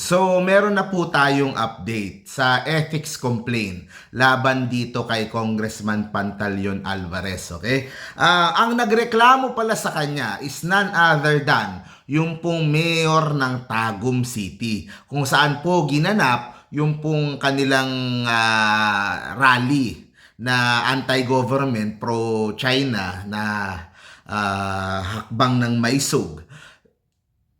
So, meron na po tayong update sa ethics complaint laban dito kay Congressman Pantaleon Alvarez, okay? Ah, ang nagreklamo pala sa kanya is none other than yung pong mayor ng Tagum City, kung saan po ginanap yung pong kanilang ah, rally na anti-government pro-China na ah, hakbang ng Maisog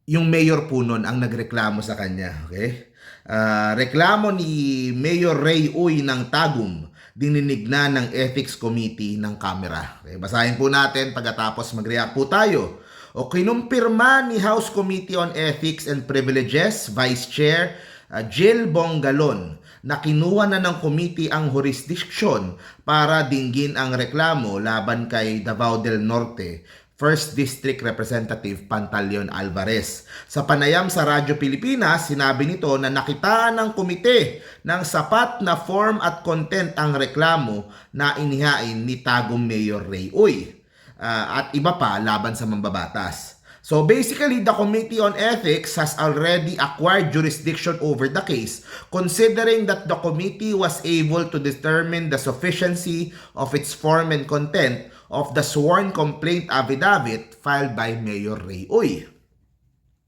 yung mayor po nun ang nagreklamo sa kanya. Okay? Ah, reklamo ni Mayor Ray Uy ng Tagum dininig na ng Ethics Committee ng Kamera. Okay, basahin po natin pagkatapos mag-react po tayo. O kinumpirma ni House Committee on Ethics and Privileges Vice Chair ah, Jill Bongalon na kinuha na ng committee ang jurisdiction para dinggin ang reklamo laban kay Davao del Norte First District Representative Pantaleon Alvarez. Sa panayam sa Radyo Pilipinas, sinabi nito na nakitaan ng komite ng sapat na form at content ang reklamo na inihain ni Tagum Mayor Ray Uy ah, at iba pa laban sa mambabatas. So basically, the Committee on Ethics has already acquired jurisdiction over the case, considering that the committee was able to determine the sufficiency of its form and content of the sworn complaint affidavit filed by Mayor Ray Uy.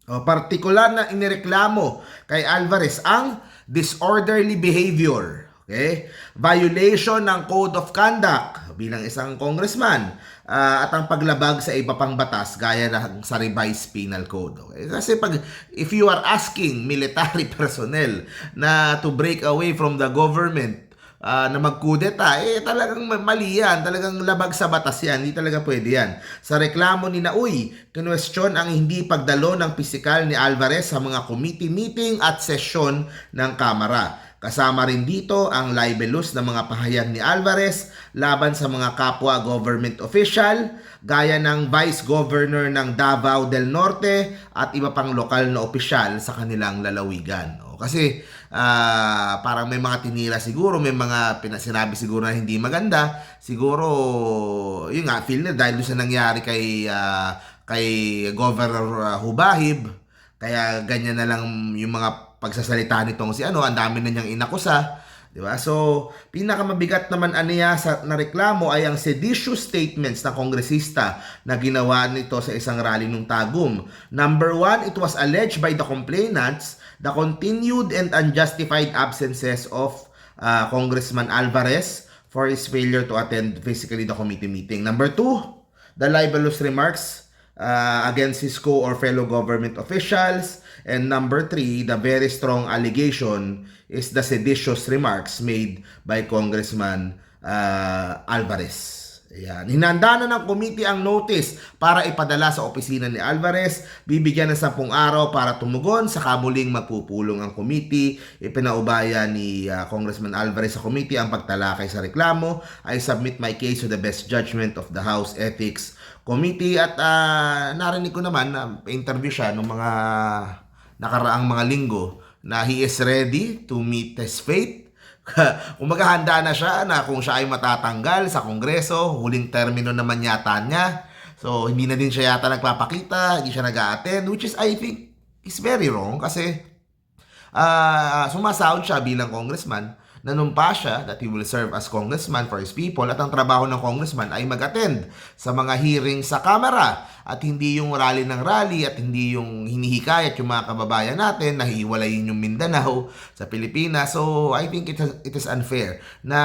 O, partikular na inireklamo kay Alvarez ang disorderly behavior. Okay? Violation ng Code of Conduct bilang isang congressman ah, at ang paglabag sa iba pang batas gaya ng sa revised penal code. Okay? Kasi pag if you are asking military personnel na to break away from the government ah, na magkudeta, eh talagang ma- mali yan. Talagang labag sa batas yan. Hindi talaga pwede yan. Sa reklamo ni Nauy, kinwestiyon ang hindi pagdalo ng pisikal ni Alvarez sa mga committee meeting at sesyon ng Kamara. Kasama rin dito ang libelous na mga pahayag ni Alvarez laban sa mga kapwa government official, gaya ng Vice Governor ng Davao del Norte at iba pang lokal na opisyal sa kanilang lalawigan. O, kasi ah, parang may mga tinira siguro, may mga pina- sinabi siguro na hindi maganda. Siguro, yun nga, feel na dahil sa nangyari kay, ah, kay Governor ah, Hubahib, kaya ganyan na lang yung mga pagsasalita nitong si ano, ang dami na niyang inakusa. Di ba? So, pinakamabigat naman aniya sa na reklamo ay ang seditious statements ng kongresista na ginawa nito sa isang rally ng Tagum. Number one, it was alleged by the complainants the continued and unjustified absences of uh, Congressman Alvarez for his failure to attend physically the committee meeting. Number two, the libelous remarks uh, against his co or fellow government officials. And number three, the very strong allegation is the seditious remarks made by Congressman uh, Alvarez. Ayan. Hinanda na ng committee ang notice para ipadala sa opisina ni Alvarez. Bibigyan ng 10 araw para tumugon. Sa kamuling magpupulong ang committee. Ipinaubaya ni uh, Congressman Alvarez sa committee ang pagtalakay sa reklamo. I submit my case to the best judgment of the House Ethics Committee. At uh, narinig ko naman na interview siya ng mga nakaraang mga linggo na he is ready to meet his fate. kung maghahanda na siya na kung siya ay matatanggal sa kongreso, huling termino naman yata niya. So, hindi na din siya yata nagpapakita, hindi siya nag-a-attend, which is, I think, is very wrong kasi ah sumasahod siya bilang congressman nanumpa siya that he will serve as congressman for his people at ang trabaho ng congressman ay mag-attend sa mga hearing sa Kamara at hindi yung rally ng rally at hindi yung hinihikayat yung mga kababayan natin na hiwalayin yung Mindanao sa Pilipinas. So, I think it, it is unfair na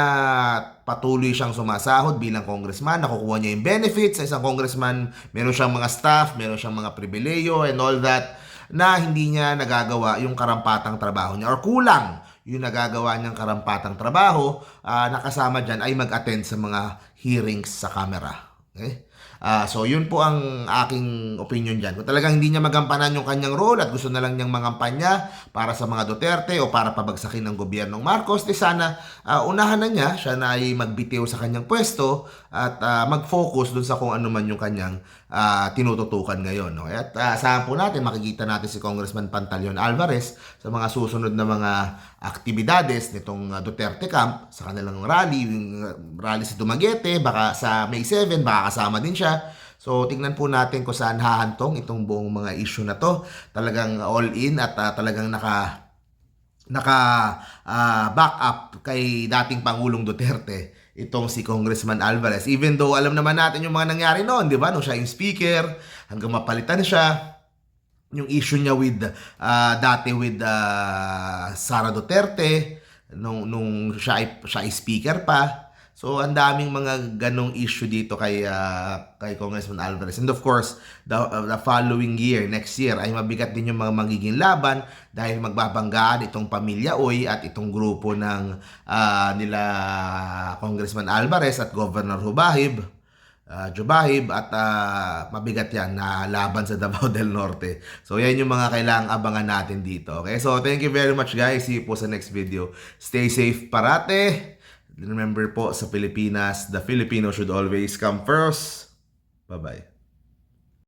patuloy siyang sumasahod bilang congressman, nakukuha niya yung benefits sa isang congressman, meron siyang mga staff, meron siyang mga pribileyo and all that na hindi niya nagagawa yung karampatang trabaho niya or kulang yung nagagawa niyang karampatang trabaho ah, nakasama dyan ay mag-attend sa mga hearings sa camera. Okay? Ah, so yun po ang aking opinion dyan. Kung talagang hindi niya magampanan yung kanyang role at gusto na lang niyang mangampanya para sa mga Duterte o para pabagsakin ng gobyernong Marcos, di sana ah, unahan na niya, siya na ay magbitiw sa kanyang pwesto at ah, mag-focus dun sa kung ano man yung kanyang ah, tinututukan ngayon. No? At uh, saan po natin, makikita natin si Congressman Pantaleon Alvarez sa mga susunod na mga aktibidades nitong Duterte Camp, sa kanilang rally, yung rally sa Dumaguete, baka sa May 7, baka kasama din siya. So tingnan po natin kung saan hahantong itong buong mga issue na to. Talagang all in at ah, talagang naka naka ah, back up kay dating Pangulong Duterte itong si Congressman Alvarez. Even though alam naman natin yung mga nangyari noon, di ba? Nung siya yung speaker, hanggang mapalitan siya, yung issue niya with ah, dati with ah, Sara Duterte nung nung siya ay, siya ay speaker pa. So ang daming mga ganong issue dito kay ah, kay Congressman Alvarez. And of course, the, uh, the following year, next year ay mabigat din yung mga magiging laban dahil magbabanggaan itong pamilya Uy at itong grupo ng ah, nila Congressman Alvarez at Governor Hubahib uh, Jubahib at ah, mabigat yan na laban sa Davao del Norte. So yan yung mga kailangang abangan natin dito. Okay, so thank you very much guys. See you po sa next video. Stay safe parate. Remember po sa Pilipinas, the Filipino should always come first. Bye-bye.